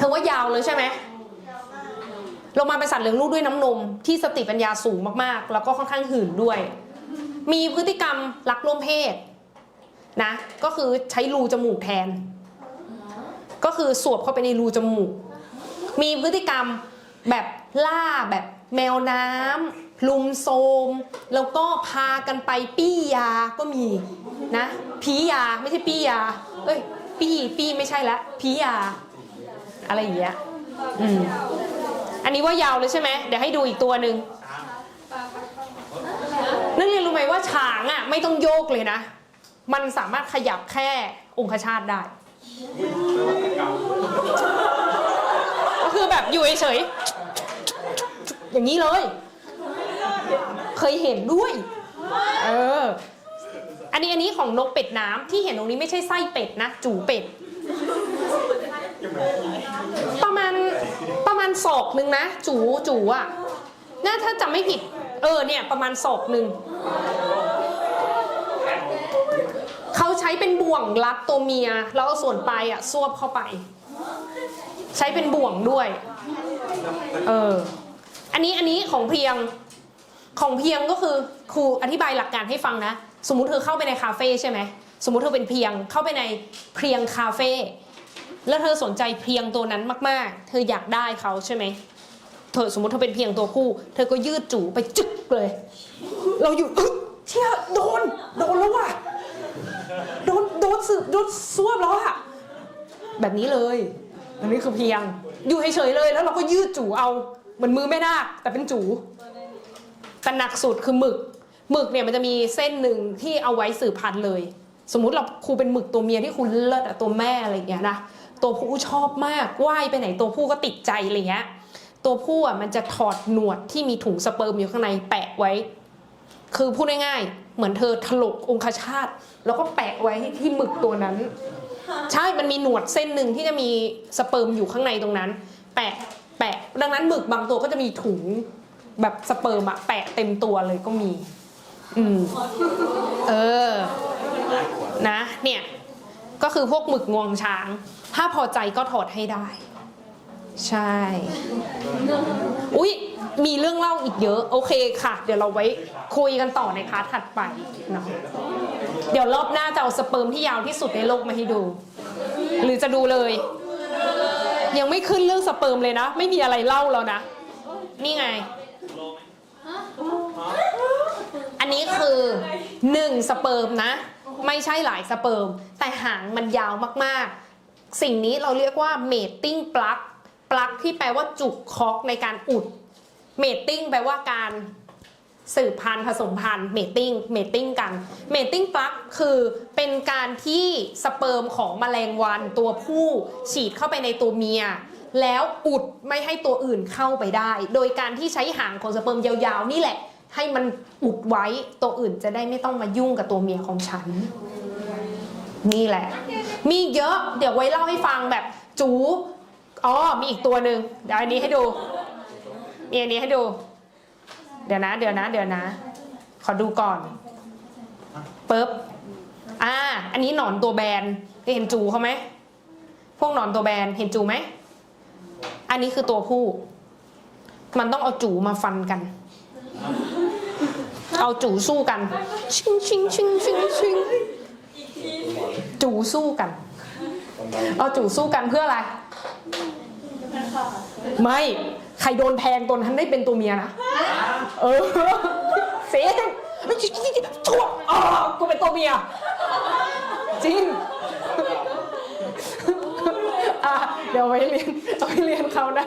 เธอว่ายาวเลยใช่ไหมโลมาเป็นสัตว์เลี้ยงลูกด้วยน้ำนม ที่สติปัญญาสูงมากๆ แล้วก็ค่อนข้างหื่นด้วย มีพฤติกรรมรักร่วมเพศนะ ก็คือใช้รูจมูกแทน ก็คือสวบเข้าไปในรูจมูก มีพฤติกรรมแบบล่าแบบแมวน้ำลุมโซม แล้วก็พากันไปปี้ยาก็มีนะ ผียาไม่ใช่ปี้ยา เอ้ย ปี้ปี้ไม่ใช่ละผียา อะไรอย่างเงี้ยอืมอันนี้ว่ายาวเลยใช่ไหมเดี๋ยวให้ดูอีกตัวหนึ่งนักเรียนรู้ไหมว่าช้างอะไม่ต้องโยกเลยนะ มันสามารถขยับแค่องคชาตได้ ก็คือแบบอยู่เฉยๆอย่างนี้เลย เคยเห็นด้วย เออ อันนี้อันนี้ของนกเป็ดน้ำที่เห็นตรงนี้ไม่ใช่ไส้เป็ดนะ จูเป็ด ประมาณประมาณศอกหนึ่งนะ จูจูอะน่าถ้าจำไม่ผิด เออเนี่ยประมาณศอกหนึ่งเขาใช้เป็นบ่วงรัดตัวเมียแล้วเอาส่วนปลายอะซวบเข้าไป ใช้เป็นบ่วงด้วย เออ อันนี้อันนี้ของเพียงของเพียงก็คือครูอธิบายหลักการให้ฟังนะ สมมุติเธอเข้าไปในคาเฟ่ใช่ไหมสมมุติเธอเป็นเพียงเข้าไปในเพียงคาเฟ่ แล้วเธอสนใจเพียงตัวนั้นมาก ๆ เธออยากได้เขาใช่ไหมเธอสมมติเธอเป็นเพียงตัวผู้ เธอก็ยืดจู่ไปจึ๊กเลย เราอยู่เชี่ยโดน โดนแล้วว่ะ โดนโดนสืบโดนซวบแล้วอะแบบนี้เลย อันนี้คือเพียง อยู่เฉยๆเลย แล้วเราก็ยืดจู่เอา เหมือนมือแม่นาคแต่เป็นจู่แต่หนักสุดคือหมึก หมึกเนี่ยมันจะมีเส้นหนึ่งที่เอาไว้สืบพันธุ์เลย สมมุติเราครูเป็นหมึกตัวเมียที่คุณเลิศอะตัวแม่อะไรอย่างเงี้ยนะ ตัวผู้ชอบมากว่ายไปไหนตัวผู้ก็ติดใจอะไรเงี้ยตัวผู้อะมันจะถอดหนวดที่มีถุงสเปิร์มอยู่ข้างในแปะไว้ คือพูดง่ายๆเหมือนเธอถลกองคชาตแล้วก็แปะไว้ที่หมึกตัวนั้น ใช่มันมีหนวดเส้นหนึ่งที่จะมีสเปิร์มอยู่ข้างในตรงนั้น แปะแปะดังนั้นหมึกบางตัวก็จะมีถุงแบบสเปิร์มอะแปะเต็มตัวเลยก็มี อืม เออ นะ เนี่ย ก็คือพวกหมึกงวงช้าง ถ้าพอใจก็ถอดให้ได้ ใช่ อุ๊ย มีเรื่องเล่าอีกเยอะ โอเคค่ะ เดี๋ยวเราไว้คุยกันต่อในคลาสถัดไปเนาะเดี๋ยวรอบหน้าจะเอาสเปิร์มที่ยาวที่สุดในโลกมาให้ดู หรือจะดูเลย ยังไม่ขึ้นเรื่องสเปิร์มเลยนะ ไม่มีอะไรเล่าแล้วนะ นี่ไง อันนี้คือหนึ่งสเปิร์มนะ ไม่ใช่หลายสเปิร์ม หางมันยาวมากๆ สิ่งนี้เราเรียกว่าเมตติ้งปลั๊กปลั๊กที่แปลว่าจุกคอกในการอุดเมตติ้งแปลว่าการสืบพันธุ์ผสมพันธุ์เมตติ้งเมตติ้งกันเมตติ้งปลั๊กคือเป็นการที่สเปิร์มของแมลงวันตัวผู้ฉีดเข้าไปในตัวเมีย แล้วอุดไม่ให้ตัวอื่นเข้าไปได้ โดยการที่ใช้หางของสเปิร์มยาวๆ นี่แหละ ให้มันอุดไว้ตัวอื่นจะได้ไม่ต้องมายุ่งกับตัวเมียของฉัน นี่แหละ มีเยอะ เดี๋ยวไว้เล่าให้ฟังแบบจู อ๋อ มีอีกตัวหนึ่งเดี๋ยวอันนี้ให้ดู มีอันนี้ให้ดู เดี๋ยวนะ เดี๋ยวนะ เดี๋ยวนะ ขอดูก่อนปึ๊บ อ่า อันนี้หนอนตัวแบนเห็นจูเขาไหม พวกหนอนตัวแบน เห็นจูไหม อันนี้คือตัวผู้ มันต้องเอาจูมาฟันกัน เอาจูสู้กัน ชิงชิงชิงชิงชิง จูสู้กันเอาจูสู้กันเพื่ออะไร ไม่ใครโดนแทงตัวนั้นได้เป็นตัวเมียนะ เออเสียงชั่วอ๋อกูเป็นตัวเมีย จริงอะเดี๋ยวไว้เรียนเอาไว้เรียนเขาวหน้า